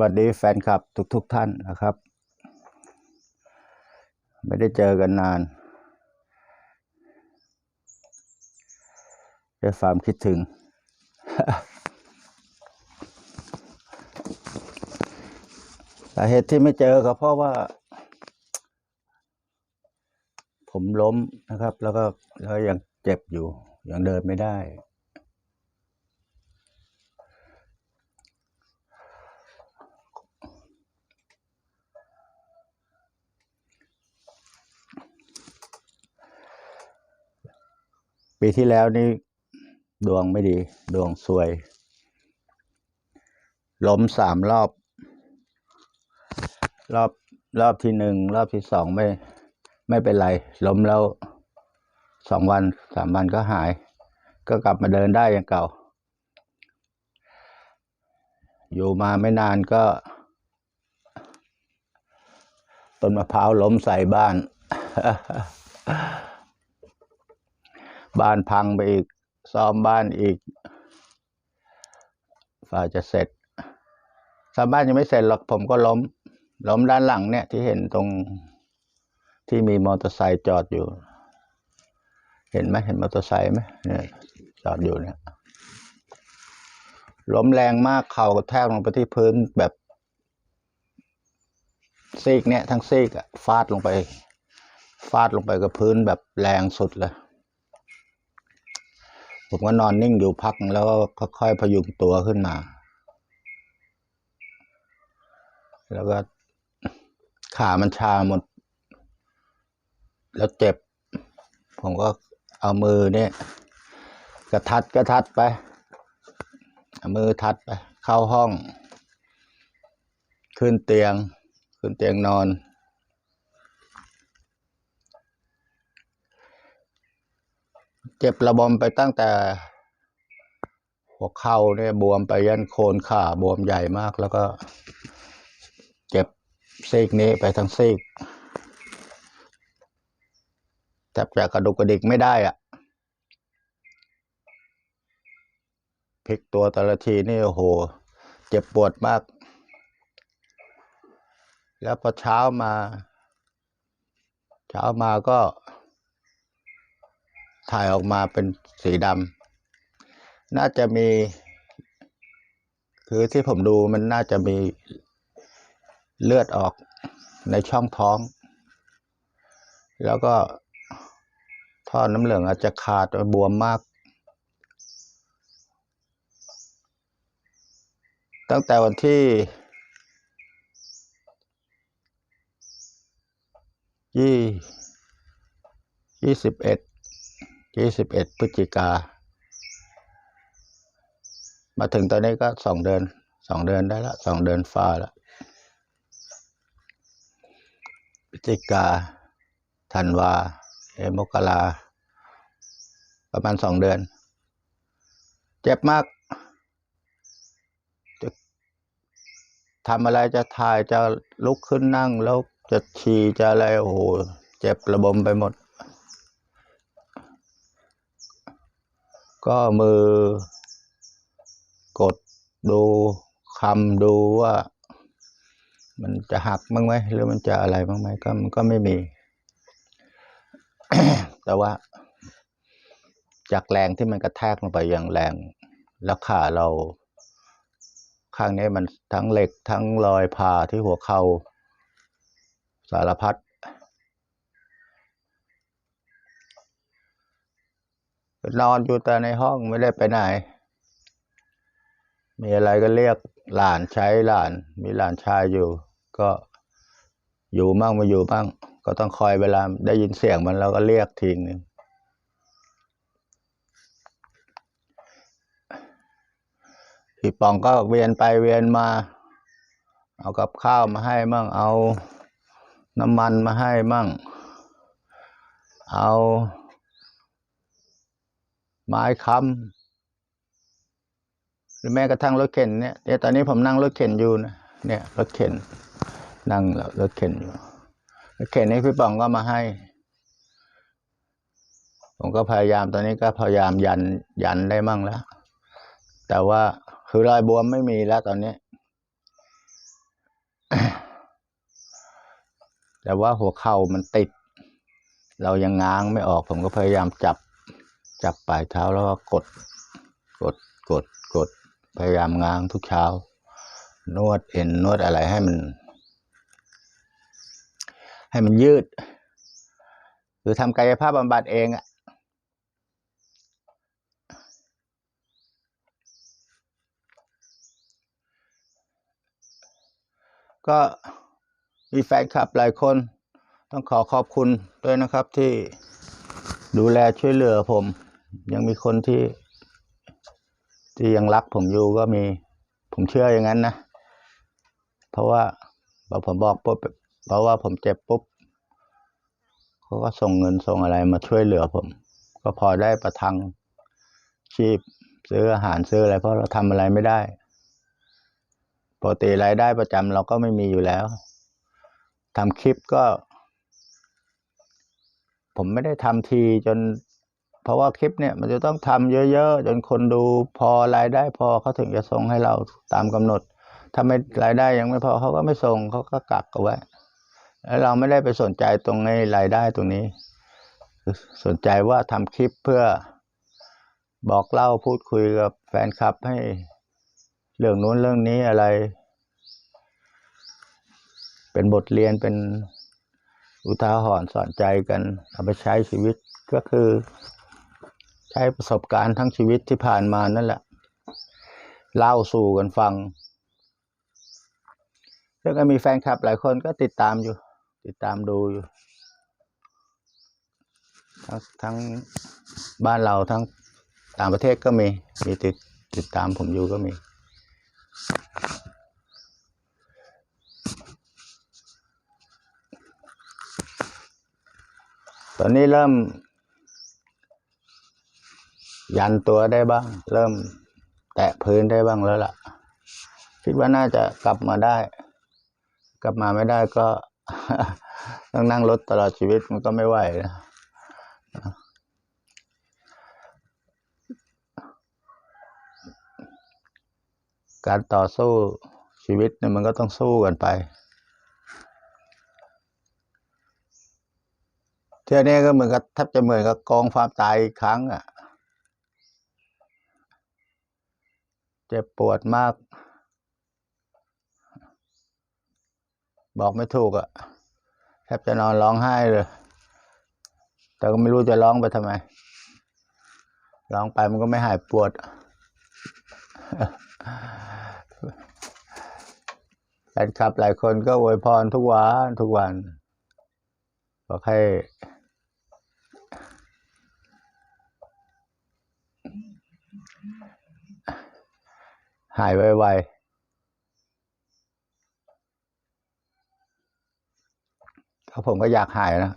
วัสดีแฟนคลับทุกๆทท่านนะครับ ไม่ได้เจอกันนานด้วยความคิดถึง สาเหตุที่ไม่เจอก็เพราะว่า ผมล้มนะครับ แล้วก็แล้วยังเจ็บอยู่ ยังเดินไม่ได้ ปีที่แล้วนี่ดวงไม่ดี ดวงซวย ล้มสามรอบ รอบรอบที่หนึ่งรอบที่สองไม่ ไม่เป็นไร ล้มแล้วสองวันสามวันก็หาย ก็กลับมาเดินได้อย่างเก่า อยู่มาไม่นานก็ต้นมะพร้าวล้มใส่บ้าน บ้านพังไปอีก ซ่อมบ้านอีกฝ่าจะเสร็จซ่อมบ้านยังไม่เสร็จหรอกผมก็ล้ม ล้มด้านหลังเนี่ยที่เห็นตรงที่มีมอเตอร์ไซค์จอดอยู่ เห็นไหมเห็นมอเตอร์ไซค์ไหมเนี่ยจอดอยู่เนี่ยล้มแรงมากเข่ากระแทกลงไปที่พื้นแบบซีกเนี่ยทั้งซีกอะฟาดลงไป ฟาดลงไปกับพื้นแบบแรงสุดเลย ผมก็นอนนิ่งอยู่พักแล้วก็ค่อยพยุงตัวขึ้นมา แล้วก็ขามันชาหมด แล้วเจ็บ ผมก็เอามือเนี่ยกระทัดกระทัดไปเอามือทัดไป เข้าห้อง ขึ้นเตียง ขึ้นเตียงนอน เจ็บระบมไปตั้งแต่หัวเข่าเนี่ยบวมไปยันโคนขาบวมใหญ่มากแล้วก็ เจ็บซีกนี้ไปทั้งซีกแทบจะกระดุกกระดิกไม่ได้อะพลิกตัวแต่ละทีนี่โอ้โห เจ็บปวดมาก แล้วพอเช้ามา เช้ามาก็ ถ่ายออกมาเป็นสีดำน่าจะมี คือที่ผมดูมันน่าจะมีเลือดออกในช่องท้อง แล้วก็ท่อน้ำเหลืองอาจจะขาดบวมมาก ตั้งแต่วันที่ยี่ยี่สิบเอ็ด ยี่สิบเอ็ดพฤศจิกา มาถึงตอนนี้ก็สองเดือนสองเดือนได้ละสองเดือนฟ้าละพฤศจิกาธันวาเอมกราประมาณสองเดือน เจ็บมากจะทำอะไรจะถ่ายจะลุกขึ้นนั่งแล้วจะฉี่จะอะไรโอ้โหเจ็บระบมไปหมด ก็มือกดดูคำดูว่า มันจะหักบ้างไหมหรือมันจะอะไรบ้างไหมก็มันก็ไม่มี แต่ว่า จากแรงที่มันกระแทกลงไปอย่างแรง แล้วขาเรา ข้างนี้มันทั้งเหล็กทั้งรอยผ่าที่หัวเข่าสารพัด นอนอยู่แต่ในห้องไม่ได้ไปไหน มีอะไรก็เรียกหลานใช้หลาน มีหลานชายอยู่ ก็อยู่มั่งไมาอยู่บ้างก็ต้องคอยเวลาได้ยินเสียงมันเราก็เรียกทีหนึ่งพี่ปองก็เวียนไปเวียนมา เอากับข้าวมาให้มั่ง เอาน้ำมันมาให้มั่ง เอา ไม้ค้ำหรือแม้กระทั่งรถเข็นเนี่ยเนี่ยตอนนี้ผมนั่งรถเข็นอยู่นะเนี่ยรถเข็น นั่งรถเข็นอยู่รถเข็นนี้พี่ป๋องก็มาให้ ผมก็พยายามตอนนี้ก็พยายามยันยันได้มั่งแล้ว แต่ว่าคือรอยบวมไม่มีแล้วตอนนี้แต่ว่าหัวเข่ามันติด เรายังง้างไม่ออก ผมก็พยายามจับ จับปลายเท้าแล้วก็กด กด กด กด พยายามง้างทุกเช้า นวดเอ็นนวดอะไรให้มัน ให้มันยืดคือทำกายภาพบำบัดเองอะก็มีแฟนคลับหลายคนต้องขอขอบคุณด้วยนะครับที่ดูแลช่วยเหลือผม ยังมีคนที่ ที่ยังรักผมอยู่ก็มี ผมเชื่ออย่างนั้นนะ เพราะว่าพอผมบอกปุ๊บเพราะว่าผมเจ็บปุ๊บเขาก็ส่งเงินส่งอะไรมาช่วยเหลือผม ก็พอได้ประทังชีพ ซื้ออาหารซื้ออะไร เพราะเราทำอะไรไม่ได้ปกติรายได้ประจำเราก็ไม่มีอยู่แล้วทำคลิปก็ ผมไม่ได้ทำทีจน เพราะว่าคลิปเนี่ยมันจะต้องทำเยอะๆ จนคนดูพอรายได้พอเขาถึงจะส่งให้เราตามกำหนด ถ้าไม่รายได้ยังไม่พอเขาก็ไม่ส่งเขาก็กักเอาไว้แล้วเราไม่ได้ไปสนใจตรงในรายได้ตรงนี้ สนใจว่าทำคลิปเพื่อบอกเล่าพูดคุยกับแฟนคลับให้เรื่องนู้นเรื่องนี้อะไร เป็นบทเรียนเป็นอุทาหรณ์สอนใจกันเอาไปใช้ชีวิตก็คือ ใช้ประสบการณ์ทั้งชีวิตที่ผ่านมานั่นแหละ เล่าสู่กันฟังแล้วก็มีแฟนคลับหลายคนก็ติดตามอยู่ ติดตามดูอยู่ ทั้งทั้งบ้านเราทั้งต่างประเทศก็มี มีติดติดตามผมอยู่ก็มี ตอนนี้เริ่ม ยันตัวได้บ้าง เริ่มแตะพื้นได้บ้างแล้วล่ะ คิดว่าน่าจะกลับมาได้ กลับมาไม่ได้ก็ต้องนั่งรถตลอดชีวิตมันก็ไม่ไหวนะการต่อสู้ชีวิตเนี่ยมันก็ต้องสู้กันไป เที่ยวนี้ก็เหมือนกับแทบจะเหมือนกับกองความตายอีกครั้ง อะ เจ็บปวดมาก บอกไม่ถูกอะแทบจะนอนร้องไห้เลย แต่ก็ไม่รู้จะร้องไปทำไม ร้องไปมันก็ไม่หายปวด แฟนคลับหลายคนก็อวยพรทุกวันทุกวันบอกให้ หายไวๆก็ผมก็อยากหายนะ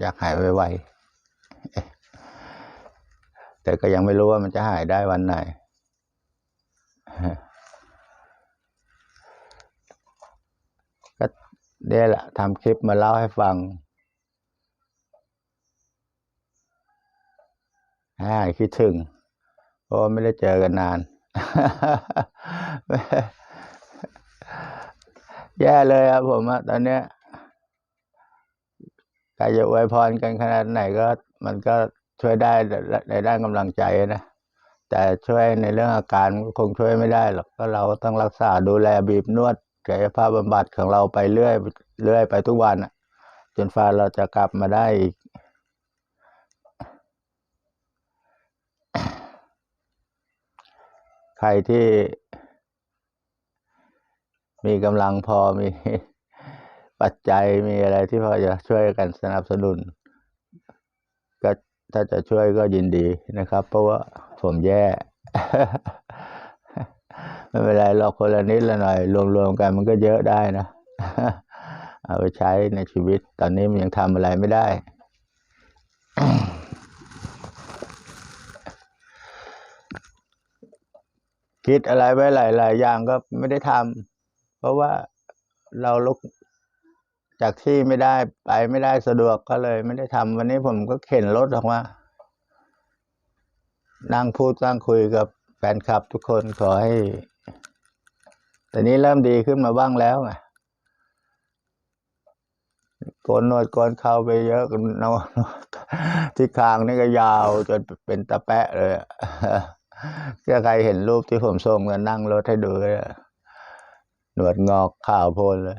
อยากหายไวๆแต่ก็ยังไม่รู้ว่ามันจะหายได้วันไหน ก็เนี่ยแหละทำคลิปมาเล่าให้ฟังหายคิดถึงเพราะไม่ได้เจอกันนาน แย่เลยครับผมอะตอนเนี้ยใครจะอวยพรกันขนาดไหนก็มันก็ช่วยได้ในด้านกำลังใจนะ แต่ช่วยในเรื่องอาการคงช่วยไม่ได้หรอกก็เราต้องรักษาดูแลบีบนวดกายภาพบำบัดของเราไปเรื่อยเรื่อยไปทุกวันจนฟ้าเราจะกลับมาได้อีก ใครที่ มีกำลังพอมีปัจจัยมีอะไรที่พอจะช่วยกันสนับสนุน ก็ถ้าจะช่วยก็ยินดีนะครับ เพราะว่าผมแย่ ไม่เป็นไรหรอกคนละนิดละหน่อย รวมๆกันมันก็เยอะได้นะ เอาไปใช้ในชีวิต ตอนนี้มันยังทำอะไรไม่ได้ คิดอะไรไว้หลาย ๆ อย่างก็ไม่ได้ทำเพราะว่าเราลุกจากที่ไม่ได้ไปไม่ได้สะดวกก็เลย ไม่ได้ทำวันนี้ผมก็เข็นรถออกมานั่งพูดนั่งคุยกับแฟนคลับทุกคนขอให้แต่นี้เริ่มดีขึ้นมาบ้างแล้วไงโกนนวดโกนเข้าไปเยอะกันเนที่คางนี่ก็ยาวจนเป็นตะแปะเลย อะใครเห็นรูปที่ผมส่งกันนั่งรถให้ดูเลยหนวดงอกข่าวโพลเลย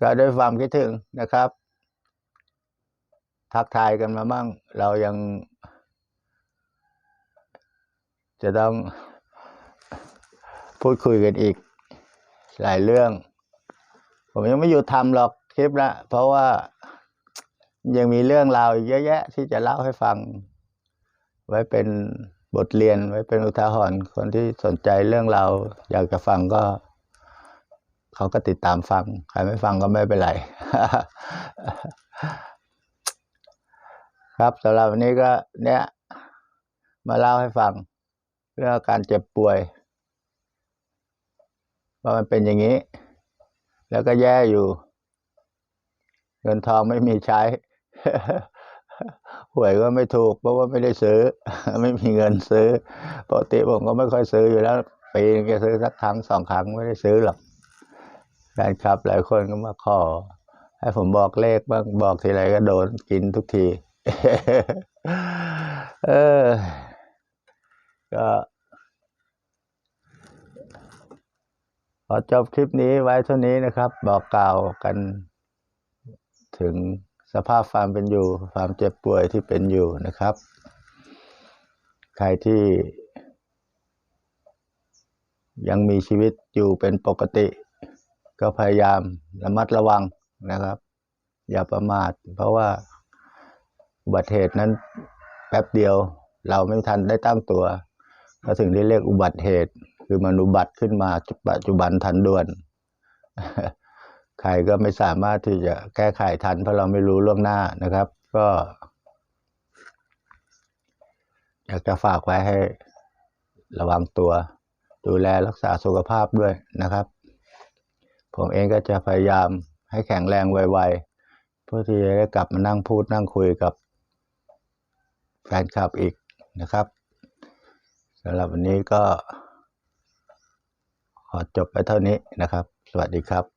ก็ด้วยความคิดถึงนะครับ ทักทายกันมามั่ง เรายัง จะต้องพูดคุยกันอีก หลายเรื่อง ผมยังไม่หยุดทำหรอกคลิปละเพราะว่ายังมีเรื่องราวเยอะแยะที่จะเล่าให้ฟัง ไว้เป็นบทเรียนไว้เป็นอุทาหรณ์คนที่สนใจเรื่องเราอยากจะฟังก็เขาก็ติดตามฟัง ใครไม่ฟังก็ไม่เป็นไร ครับสำหรับวันนี้ก็เนี่ย มาเล่าให้ฟัง เรื่องการเจ็บป่วยว่ามันเป็นอย่างนี้ แล้วก็แย่อยู่ เงินทองไม่มีใช้ หวยก็ไม่ถูกเพราะว่าไม่ได้ซื้อ ไม่มีเงินซื้อปกติผมก็ไม่ค่อยซื้ออยู่แล้วปีนึงจะซื้อสักครั้งสองครั้งไม่ได้ซื้อหรอกแฟนคลับ หลายคนก็มาขอ ให้ผมบอกเลขบ้างบอกทีไรก็โดนกินทุกที เออ ก็ขอจบคลิปนี้ไว้เท่านี้นะครับ บอกกล่าวกันถึง สภาพความเป็นอยู่ ความเจ็บป่วยที่เป็นอยู่นะครับ ใครที่ยังมีชีวิตอยู่เป็นปกติ ก็พยายามระมัดระวังนะครับ อย่าประมาท เพราะว่าอุบัติเหตุนั้นแป๊บเดียวเราไม่ทันได้ตั้งตัวก็ถึงได้เรียกอุบัติเหตุ คือมันอุบัติขึ้นมาปัจจุบันทันด่วน ใครก็ไม่สามารถที่จะแก้ไขทัน เพราะเราไม่รู้ล่วงหน้านะครับ ก็อยากจะฝากไว้ให้ระวังตัว ดูแลรักษาสุขภาพด้วยนะครับ ผมเองก็จะพยายามให้แข็งแรงไวๆเพื่อที่จะได้กลับมานั่งพูดนั่งคุยกับแฟนคลับอีกนะครับสำหรับวันนี้ก็ ขอจบไปเท่านี้นะครับ สวัสดีครับ